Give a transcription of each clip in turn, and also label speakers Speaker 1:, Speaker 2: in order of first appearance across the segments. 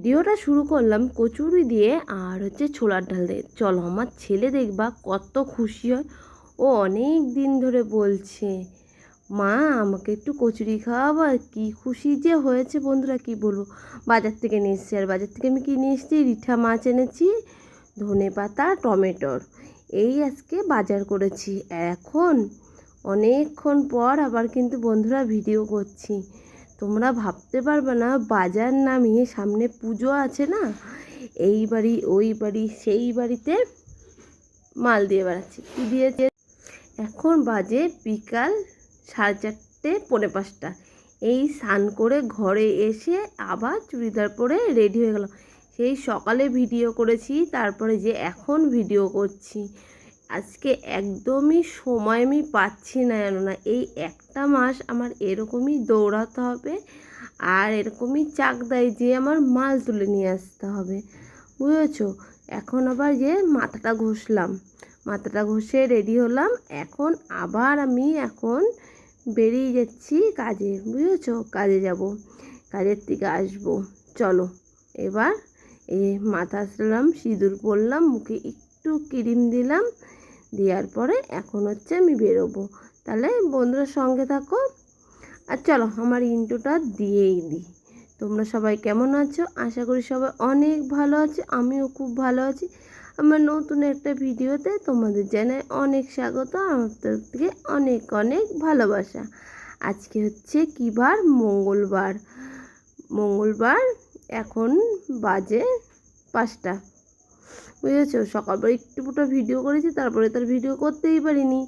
Speaker 1: ভিডিওটা শুরু করলাম কচুরি দিয়ে আর হচ্ছে ছোলার ডাল দিয়ে। চলো, আমার ছেলে দেখবা কত খুশি হয়। ও অনেক দিন ধরে বলছে, মা, আমাকে একটু কচুরি খাওয়াবা? কি খুশি যে হয়েছে বন্ধুরা, কি বলব? বাজার থেকে নিয়ে এসেছি, আর বাজার থেকে আমি কি নিয়ে এসেছি? রিঠা মাছ এনেছি, ধনে পাতা, টমেটোর। এই আজকে বাজার করেছি। এখন অনেকক্ষণ পর আবার কিন্তু বন্ধুরা ভিডিও করছি। তোমরা ভাবতে পারবে না, বাজার নামিয়ে সামনে পুজো আছে না? এই বাড়ি, ওই বাড়ি, সেই বাড়িতে মাল দিয়ে বেড়াচ্ছি। কী দিয়েছে? এখন বাজে বিকাল সাড়ে চারটে, পৌনে পাঁচটা। এই স্নান করে ঘরে এসে আবার চুড়িদার পরে রেডি হয়ে গেল সেই সকালে ভিডিও করেছি, তারপরে যে এখন ভিডিও করছি। আজকে একদমই সময় আমি পাচ্ছি না জানো না এই একটা মাস আমার এরকমই দৌড়াতে হবে আর এরকমই চাক দেয় যে আমার মাল তুলে নিয়ে আসতে হবে। বুঝেছ? এখন আবার যে মাথাটা ঘষলাম, মাথাটা ঘষে রেডি হলাম, এখন আবার আমি এখন বেরিয়ে যাচ্ছি কাজে। বুঝেছ? কাজে যাব, কাজের থেকে আসব। চলো, এবার এ মাথা আসলাম সিঁদুর পরলাম, মুখে একটু ক্রিম দিলাম দেওয়ার পরে এখন হচ্ছে আমি বেরোবো। তাহলে বন্ধুরা সঙ্গে থাকো। আর চলো আমার ইন্টুটা দিয়েই দিই। তোমরা সবাই কেমন আছো? আশা করি সবাই অনেক ভালো আছে, আমিও খুব ভালো আছি। আমার নতুন একটা ভিডিওতে তোমাদের জানাই অনেক স্বাগত, আমার তরফ থেকে অনেক অনেক ভালোবাসা। আজকে হচ্ছে কী বার? মঙ্গলবার। মঙ্গলবার এখন বাজে পাঁচটা। বুঝেছ সকালবেলা একটু ফুটো ভিডিও করেছি, তারপরে তার ভিডিও করতেই পারিনি।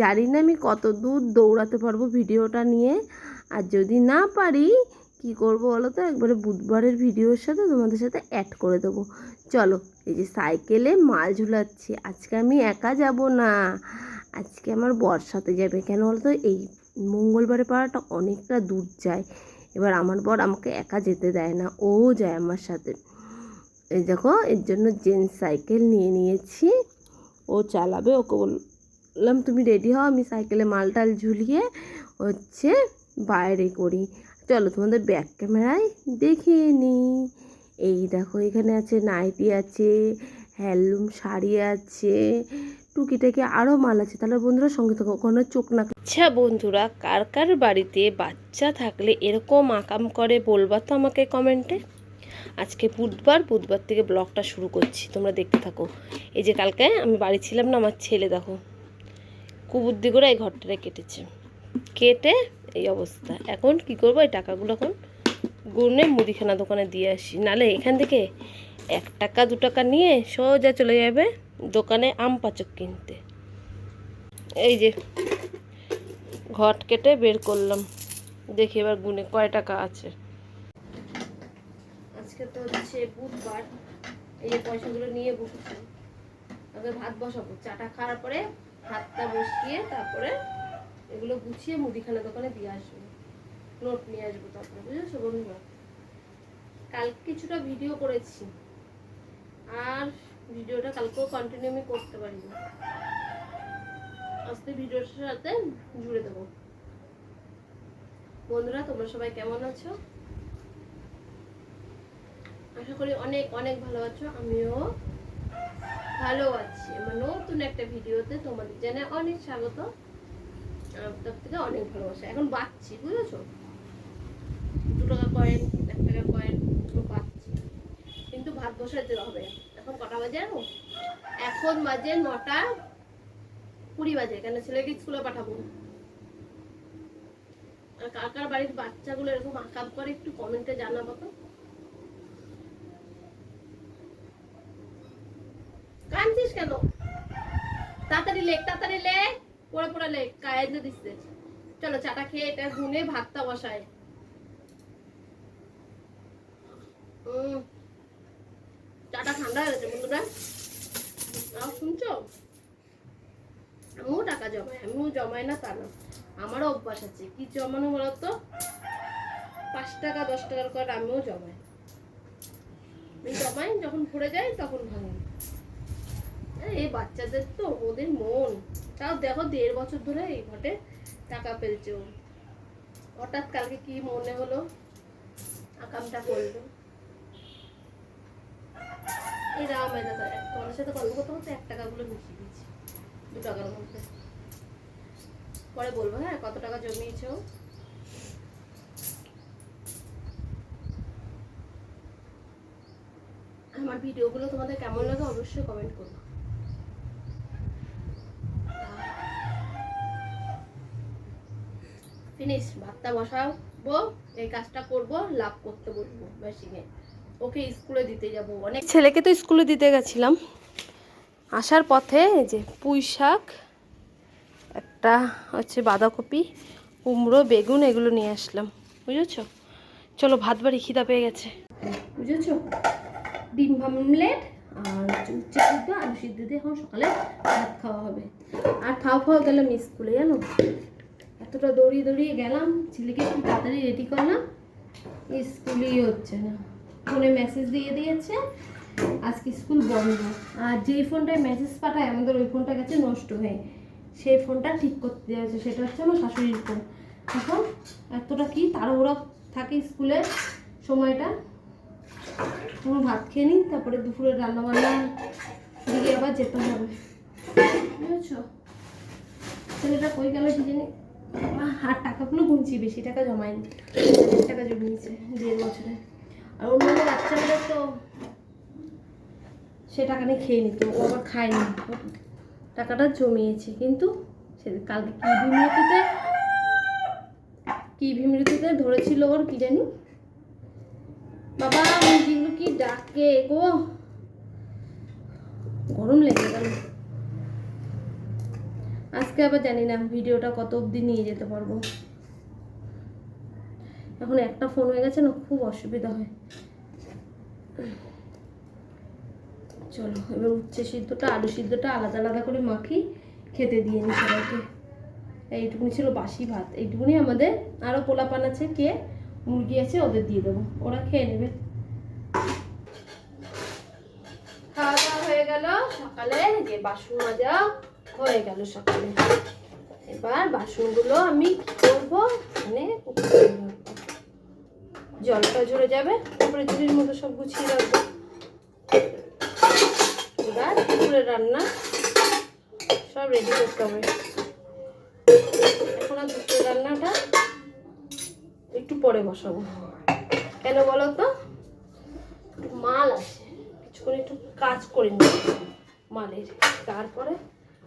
Speaker 1: জানি না আমি কত দূর দৌড়াতে পারব ভিডিওটা নিয়ে। আর যদি না পারি, কি করব বলো তো? একবারে বুধবারের ভিডিওর সাথে তোমাদের সাথে অ্যাড করে দেবো। চলো, এই যে সাইকেলে মাল ঝুলাচ্ছি। আজকে আমি একা যাব না। আজকে আমার বর সাথে যাবে। কেন বলো তো? এই মঙ্গলবারে পাড়াটা অনেকটা দূর যায়। এবার আমার বর আমাকে একা যেতে দেয় না। ও যায় আমার সাথে। এই দেখো, এর জন্য জেন্টস সাইকেল নিয়ে নিয়েছি। ও চালাবে, ওকে বললাম, তুমি রেডি হও, আমি সাইকেলে মালটাল ঝুলিয়ে হচ্ছে বাইরে করি। চলো তোমাদের ব্যাক ক্যামেরায় দেখিয়ে নিই। এই দেখো, এখানে আছে নাইটি আছে হ্যান্ডলুম শাড়ি আছে, টুকিটাকি আরও মাল আছে। তাহলে বন্ধুরা, সঙ্গে থাকো ওখানে চোখ না আচ্ছা বন্ধুরা, কার কার বাড়িতে বাচ্চা থাকলে এরকম আকাম করে বলবা তো আমাকে কমেন্টে আজকে বুধবার বুধবার থেকে ব্লগটা শুরু করছি, তোমরা দেখতে থাকো। এই যে কালকে আমি বাড়ি ছিলাম না, আমার ছেলে দেখো, কুবুদ্ধি করে এই ঘরটারে কেটেছে। কেটে এই অবস্থা। এখন কি করব, এই টাকাগুলো এখন গুনে মুদিখানা দোকানে দিয়ে আসি। নালে এখান থেকে এক টাকা, দু টাকা নিয়ে সোজা চলে যাবে দোকানে আম পাচক কিনতে। এই যে ঘট কেটে বের করলাম। দেখি এবার গুনে কয় টাকা আছে। আজকে তো হচ্ছে বুধবার, এই যে পয়সাগুলো নিয়ে বসেছি। আগে ভাত বসাবো। চাটা খাওয়ার পরে ভাতটা বসিয়ে তারপরে এগুলো গুছিয়ে মুদিখানা দোকানে দিয়ে আসব। নোট নিয়ে আসব তারপরে, বুঝেছ বন্ধুরা? কালকে কিছুটা ভিডিও করেছি। আর ভিডিওটা কালকেও কন্টিনিউ আমি করতে পারি না আজকে ভিডিওর সাথে জুড়ে দেবো। বন্ধুরা, তোমরা সবাই কেমন আছো? আশা করি অনেক অনেক ভালো আছো। আমিও ভালো আছি। আমার নতুন একটা ভিডিওতে তোমাদের জানাই অনেক স্বাগত। তার থেকে অনেক ভালোবাসা। এখন বাচ্ছি বুঝেছ? দু টাকা কয়েন এক টাকা কয়েন পাচ্ছি। কিন্তু ভাত বসাতে হবে। এখন কটা বাজে জানো? এখন বাজে নটা কুড়ি বাজে। কেন? ছেলেকে স্কুলে পাঠাবো। আর কাকার বাড়ির বাচ্চাগুলো এরকম আকাপ করে একটু কমেন্টে জানাব তো। কাঁদছিস কেন? তাড়াতাড়ি লেখ তাড়াতাড়ি লেখ। পড়ে পড়ে লেখ দিচ্ছে। চলো, চাটা খেয়ে এটা গুনে ভাতটা চাটা ঠান্ডা হয়ে গেছে বন্ধুরা। আও শুনছো? আমিও টাকা জমাই, আমিও জমাই না তা না। আমারও অভ্যাস আছে। কি জমানো বলতো? পাঁচ টাকা, দশ টাকার করে, আমিও জমাই। আমি জমাই, যখন ঘুরে যাই তখন ভাঙি। এই বাচ্চাদের তো ওদের মন। তাও দেখো দেড় বছর ধরে এই ঘটে টাকা পেলছে ও। হঠাৎ কালকে কি মনে হলো? আকামটা করল। এই দাম এই দাদা তোমাদের সাথে গল্প করতে করতে এক টাকাগুলো মিশিয়ে দিচ্ছি দু টাকার মধ্যে। পরে বলব হ্যাঁ কত টাকা জমিয়েছো আমার ভিডিওগুলো তোমাদের কেমন লাগে অবশ্যই কমেন্ট করো। ফিনিশ ভাতটা বসাবো, এই কাজটা করব, লাভ করতে বলব মেশিনে ওকে স্কুলে দিতে যাব, অনেক ছেলেকে তো স্কুলে দিতে গেছিলাম। আসার পথে যে পুঁই শাক, একটা হচ্ছে বাঁধাকপি, কুমড়ো, বেগুন, এগুলো নিয়ে আসলাম। বুঝেছ? চলো, ভাত বাড়ি খিদা পেয়ে গেছে। বুঝেছ? ডিম ভামলেট আর উচ্ছে সিদ্ধ, আলু সিদ্ধ দিয়ে এখন সকালে ভাত খাওয়া হবে। আর খাওয়া খাওয়া গেলাম স্কুলে, জানো? এতটা দৌড়িয়ে দৌড়িয়ে গেলাম, ছেলেকে একটু তাড়াতাড়ি রেডি করলাম। স্কুলই হচ্ছে না। ফোনে মেসেজ দিয়ে দিয়েছে, আজকে স্কুল বন্ধ। আর যেই ফোনটায় মেসেজ পাঠায়, আমাদের ওই ফোনটা গেছে নষ্ট হয়ে। সেই ফোনটা ঠিক করতে দিয়েছে সেটা হচ্ছে আমার শাশুড়ির ফোন। এখন এতটা কি তাড়াহুড়া থাকে স্কুলের সময়টা? তখন ভাত খেয়ে নিই, তারপরে দুপুরে রান্না বান্না দিকে আবার যেতে হবে। বুঝেছ? ছেলেটা কই গেল কি জানি? আর টাকাগুলো গুনছি, বেশি টাকা জমায়নি টাকা জমিয়েছে দেড় বছরে। আর অন্যান্য বাচ্চাগুলো তো সে টাকা নিয়ে খেয়ে নিত, ও আবার খায়নি। টাকাটা জমিয়েছে, কিন্তু সে কালকে কি ভিমৃতিতে কি ভিমৃতিতে ধরেছিল ওর, কি জানি? বাবা কি ডাকে গো? গরম লেগে গেল। আজকে আবার জানি না ভিডিওটা কত অবধি নিয়ে যেতে পারব? এখন একটা ফোন হয়ে গেছে না, খুব অসুবিধা হয়। চলো, এবার উচ্ছে সিদ্ধটা, আলু সিদ্ধটা আলাদা আলাদা করে মাখি, খেতে দিয়ে নি সবাইকে। এইটুকুনি ছিল বাসি ভাত, এইটুকুনি আমাদের আরও পোলাপান আছে, কে মুরগি আছে ওদের দিয়ে দেবো, ওরা খেয়ে নেবে। খাওয়া দাওয়া হয়ে গেল, সকালে যে বাসন মাজা হয়ে গেল সকালে। এবার বাসনগুলো আমি করব মানে জলটা ঝরে যাবে, তারপরে ঝুড়ির মতো সব গুছিয়ে রাখব। এবার পুকুরের রান্না সব রেডি করতে হবে। এখন আর দুপুরের রান্নাটা একটু পরে বসাবো। কেন বলো তো? মাল আছে, কিছুক্ষণ একটু কাজ করে নি মালের। তারপরে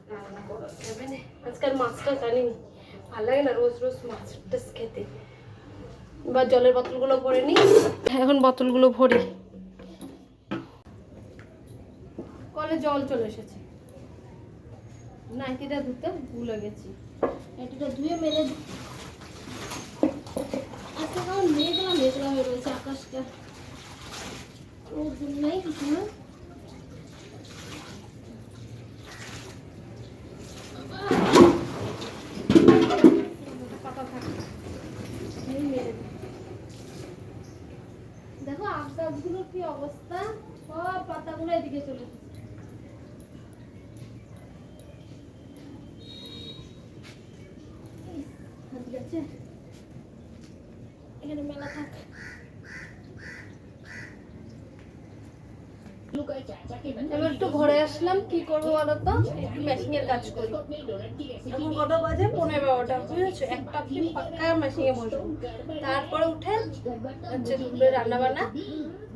Speaker 1: রান্না করা যাবে না আজকাল মাছটা জানি ভালো লাগে না রোজ রোজ মাছ টাছ খেতে এবার জলের বোতলগুলো ভরে নিই এখন বোতলগুলো ভরি কলে জল চলে এসেছে নাইটিটা ধুতে ভুলে গেছি নাইটিটা ধুয়ে মেলে আজকে কেমন মেঘলা মেঘলা হয়ে রয়েছে আকাশটা রোদ নেই কিছু না পাতা থাকে এই মেরে দিই। আখ গাছগুলোর কি অবস্থা? সব পাতাগুলো এদিকে চলে গেছে এখানে মেলা থাক এবার একটু ঘরে আসলাম, কি করব বলো তো? একটু মেশিং এর কাজ করি। এখন কটা বাজে? পনেরো বারোটা, বুঝেছ? একটা অব্দি পাক্কা মেশিং এ বসবো তারপরে উঠে হচ্ছে দুপুরে রান্না বান্না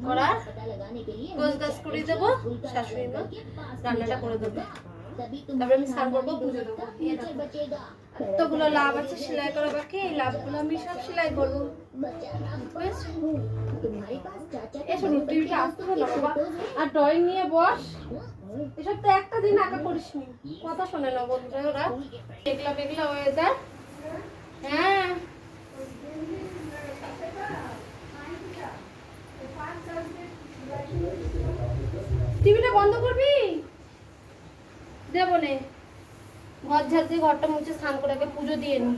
Speaker 1: করার গোছ গাছ করে দেবো, শাশুড়ি মা রান্নাটা করে দেবো। তারপরে আমি স্নান করব, পুজো দেবো। এতগুলো লাভ আছে সেলাই করা বাকি? এই লাভগুলো আমি সব সেলাই করব। এসো টিভিটা আসতে হবে আর ড্রয়িং নিয়ে বস। এসব তো একটা দিন আঁকা করিসনি। কথা শোনে না বন্ধুরা, ওরা পেগলা পেগলা ওয়েদার হ্যাঁ। টিভিটা বন্ধ করবি? দেবো নে। ঘর ঝাড় দিয়ে ঘরটা মুছে স্নান করে আগে পুজো দিয়ে নি।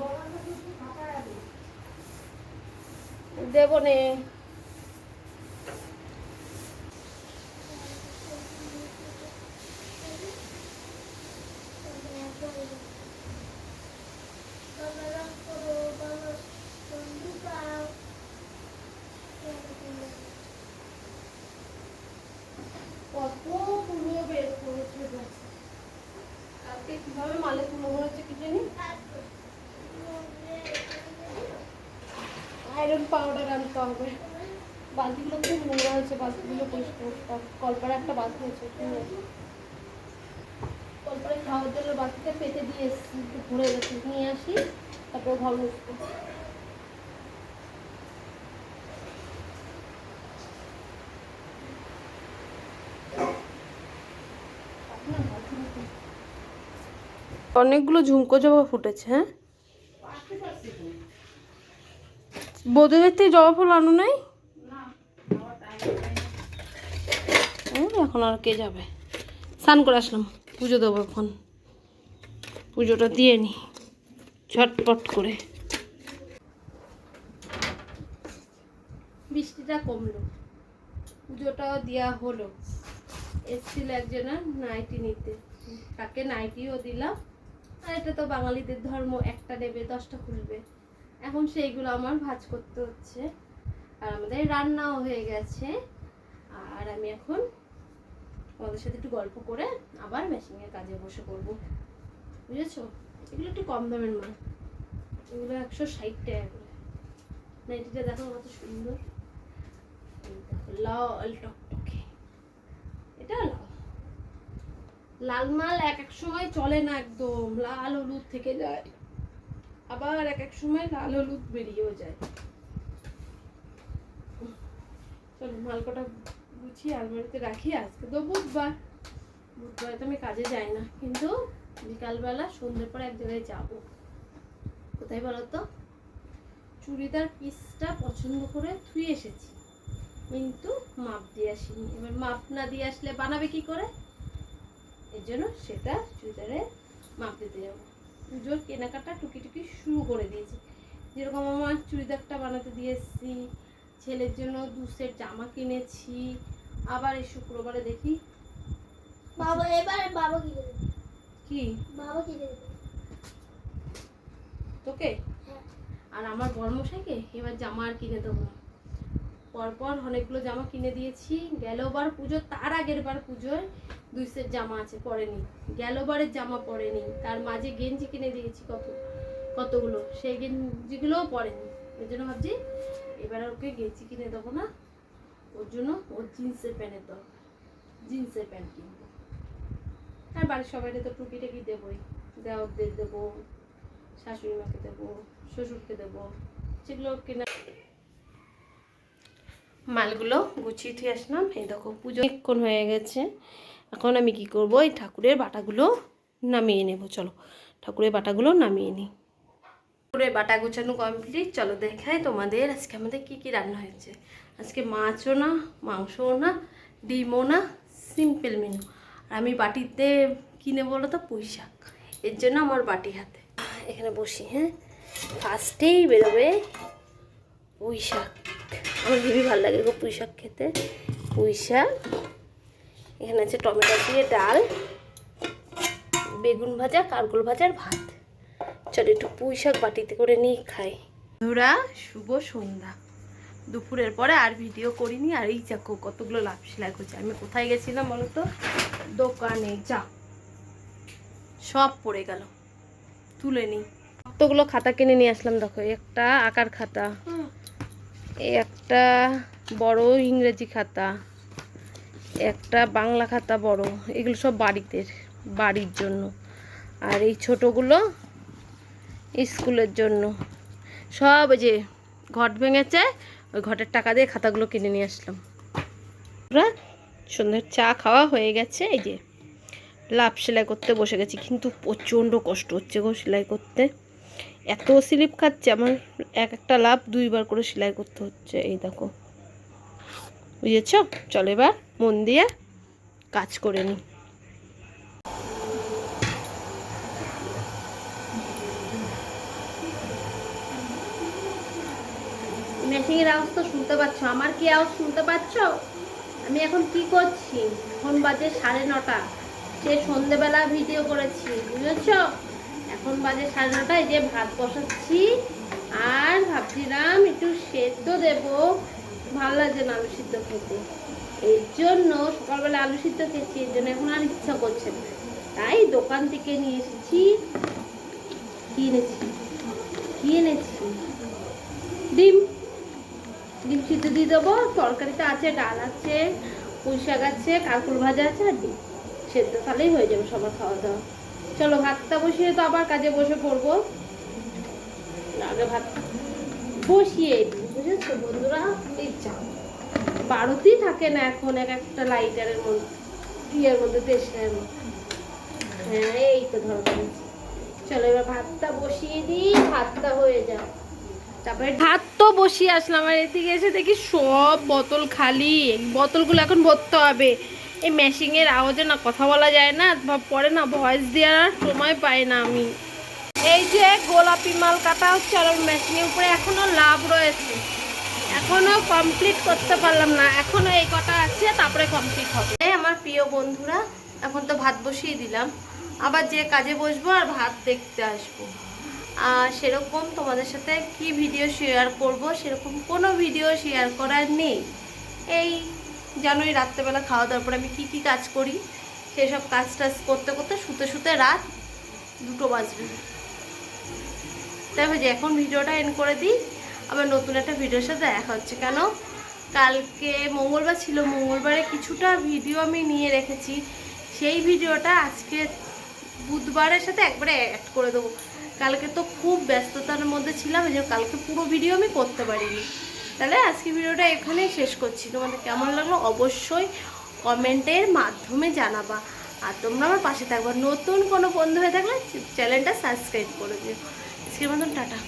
Speaker 1: দেবো নে কত ফুলও বের করেছে গাছে। কালকে কীভাবে মালে তুলো হয়েছে কি জানি আয়রন পাউডার আনতে হবে। বালতিগুলো খুব নোংরা হয়েছে, বালতিগুলো পরিষ্কার করতে হবে একটা বালতি হয়েছে কলপারে খাওয়ার জন্য বালতিটা পেতে দিয়ে এসেছি, একটু ঘুরে গেছে। নিয়ে আসি, তারপর ঘর মুছবো অনেকগুলো ঝুমকো জবা ফুটেছে হ্যাঁ? বোধের থেকে জবা ফুল আনো নাই? এখন আর কে যাবে? স্নান করে আসলাম, পুজো দেবো এখন। পুজোটা দিয়ে নি, ঝটপট করে। বৃষ্টিটা কমলো। পুজোটাও দেওয়া হলো। এসছিল একজনের নাইটি নিতে। তাকে নাইটিও দিলাম। আর এটা তো বাঙালিদের ধর্ম, একটা নেবে দশটা খুলবে। এখন সেইগুলো আমার ভাজ করতে হচ্ছে। আর আমাদের রান্নাও হয়ে গেছে। আর আমি এখন তোমাদের সাথে একটু গল্প করে আবার মেশিনের কাজে বসে পড়ব। বুঝেছ? এগুলো একটু কম দামের মাল এগুলো একশো ষাট টাকা নাইটিটা দেখো কত সুন্দর। লাল টকটকে। এটা লাল। লাল মাল এক এক সময় চলে না একদম। লাল হলুদ থেকে যায়। আবার এক এক সময় লাল হলুদ বেরিয়েও যায়। চলো মাল কটা গুছিয়ে আলমারিতে রাখি। আজকে তো বুধবার। বুধবারে তো আমি কাজে যাই না, কিন্তু বিকালবেলা সন্ধ্যের পরে এক জায়গায় যাব। কোথায় বলো তো? চুড়িদার পিসটা পছন্দ করে ধুয়ে এসেছি। কিন্তু মাপ দিয়ে আসিনি। এবার মাপ না দিয়ে আসলে বানাবে কি করে? এর জন্য সেটা চুড়িদারে মাপ দিতে যাব। পুজোর কেনাকাটা টুকি টুকি শুরু করে দিয়েছি। যেরকম আমার চুড়িদারটা বানাতে দিয়ে এসেছি ছেলের জন্য দু সেট জামা কিনেছি আবার এই শুক্রবারে দেখি।
Speaker 2: বাবা এবার বাবা কিনে
Speaker 1: কি?
Speaker 2: বাবা কিনে
Speaker 1: তোকে?
Speaker 2: হ্যাঁ।
Speaker 1: আর আমার বর্মশাইকে এবার জামা আর কিনে দেবো। পরপর অনেকগুলো জামা কিনে দিয়েছি। গেলবার পুজো তার আগের বার পুজোয় দুই সেট জামা আছে, পরেনি। গেলবারের জামা পরেনি। তার মাঝে গেঞ্জি কিনে দিয়েছি কত, কতগুলো। সেই গেঞ্জিগুলোও পরেনি। ওই জন্য ভাবছি, এবার ওকে গেঞ্জি কিনে দেবো না। ওর জন্য ওর জিন্সের প্যান্টের দরকার। জিন্সের প্যান্ট কিনবো। আর বাড়ির সবাইকে তো টুকি টাকি দেবোই। দেওয়ারদের দেবো শাশুড়ি মাকে দেবো, শ্বশুরকে দেবো। সেগুলো কেনা মালগুলো গুছিয়ে থুয়ে আসলাম। এই দেখো পুজো অনেকক্ষণ হয়ে গেছে। এখন আমি কি করব? এই ঠাকুরের বাটাগুলো নামিয়ে নেব। চলো, ঠাকুরের বাটাগুলো নামিয়ে নিই। ঠাকুরের বাটা গোছানো কমপ্লিট চলো দেখাই তোমাদের আজকে আমাদের কি কি রান্না হয়েছে। আজকে মাছও না, মাংসও না, ডিমও না সিম্পল মেনু আর আমি বাটিতে কিনে বলো তো? পুঁই শাক। এর জন্য আমার বাটি হাতে। এখানে বসি হ্যাঁ? ফার্স্টেই বেরোবে পুঁই শাক। আমার খুবই ভালো লাগে গো পুঁই শাক খেতে। পুঁই শাক এখানে আছে টমেটো দিয়ে ডাল বেগুন ভাজা কারকোল ভাজার ভাত। চল একটু পুঁই শাক বাটিতে করে নিয়ে খাই। ধরা শুভ সন্ধ্যা। দুপুরের পরে আর ভিডিও করিনি আর এই চাকো কতগুলো লাভ সেলাই করছে। আমি কোথায় গেছিলাম বলতো দোকানে যা। সব পড়ে গেল। তুলে নিই কতগুলো খাতা কিনে নিয়ে আসলাম দেখো একটা আকার খাতা এই একটা বড় ইংরেজি খাতা। একটা বাংলা খাতা বড়, এগুলো সব বাড়িতে বাড়ির জন্য। আর এই ছোটোগুলো স্কুলের জন্য। সব ওই যে ঘট ভেঙেছে, ওই ঘটের টাকা দিয়ে খাতাগুলো কিনে নিয়ে আসলাম। সন্ধ্যার চা খাওয়া হয়ে গেছে, এই যে লাভ সেলাই করতে বসে গেছি, কিন্তু প্রচণ্ড কষ্ট হচ্ছে গো সেলাই করতে। এত স্লিপ খাচ্ছে, আমার এক একটা লাভ দুইবার করে সেলাই করতে হচ্ছে, এই দেখো। বুঝেছ? চলো এবার মন দিয়ে কাজ করে নিই মেশিনের আওয়াজ তো শুনতে পাচ্ছ। আমার কি আওয়াজ শুনতে পাচ্ছ? আমি এখন কি করছি? এখন বাজে সাড়ে নটা। সে সন্ধেবেলা ভিডিও করেছি, বুঝেছ? এখন বাজে সাড়ে নটায় যে ভাত বসাচ্ছি, আর ভাবছিলাম একটু সেদ্ধ দেব। ভালো লাগছে না আলু সিদ্ধ খেতে। এর জন্য সকালবেলা আলু সিদ্ধ খেয়েছি, এর জন্য এখন আর ইচ্ছা করছে না। তাই দোকান থেকে নিয়ে এসেছি, কি এনেছি? কি এনেছি? ডিম। ডিম সিদ্ধ দিয়ে দেবো, তরকারিতে আছে, ডাল আছে, পুঁই শাক আছে কাকুর ভাজা আছে আর ডিম। সেদ্ধ তাহলেই হয়ে যাবে সবার খাওয়া দাওয়া চলো, ভাতটা বসিয়ে তো আবার কাজে বসে পড়ব। আগে ভাত বসিয়ে বুঝেছ? বন্ধুরা, এই বারোতেই থাকে না এখন এক একটা লাইটারের মধ্যে, ইয়ের মধ্যে, দেশের মধ্যে। হ্যাঁ এই তো ধরো চলো এবার ভাতটা বসিয়ে দিই, ভাতটা হয়ে যাও তারপরে ভাত তো বসিয়ে আসলাম, আর এদিকে এসে দেখি সব বোতল খালি। বোতলগুলো এখন ভরতে হবে। এই মেশিংয়ের আওয়াজে না কথা বলা যায় না পরে না ভয়েস দেওয়ার আর সময় পাই না আমি। এই যে গোলাপি মাল কাটা হচ্ছে, আর মেশিনের উপরে এখনও লাভ রয়েছে। এখনও কমপ্লিট করতে পারলাম না। এখনও এই কটা আছে, তারপরে কমপ্লিট হবে। আমার প্রিয় বন্ধুরা, এখন তো ভাত বসিয়ে দিলাম। আবার যে কাজে বসবো আর ভাত দেখতে আসব। আর সেরকম তোমাদের সাথে কি ভিডিও শেয়ার করব, সেরকম কোনো ভিডিও শেয়ার করার নেই। এই জানোই রাত্রেবেলা খাওয়া দাওয়ার পর আমি কী কী কাজ করি, সেসব কাজ টাজ করতে করতে শুতে শুতে রাত দুটো বাজবে। তাই ভাবছি এখন ভিডিওটা এন্ড করে দিই। আবার নতুন একটা ভিডিওর সাথে দেখা হচ্ছে। কেন? কালকে মঙ্গলবার ছিল। মঙ্গলবারে কিছুটা ভিডিও আমি নিয়ে রেখেছি। সেই ভিডিওটা আজকে বুধবারের সাথে একবারে অ্যাড করে দেবো। কালকে তো খুব ব্যস্ততার মধ্যে ছিলাম, এই কালকে পুরো ভিডিও আমি করতে পারিনি। তাহলে আজকে ভিডিওটা এখানেই শেষ করছি। তোমাদের কেমন লাগল অবশ্যই কমেন্টের মাধ্যমে জানাবা। আর তোমরা আমার পাশে থাকবা। নতুন কোনো বন্ধু হয়ে থাকলে চ্যানেলটা সাবস্ক্রাইব করে দিও। আজকের মতন টাটা।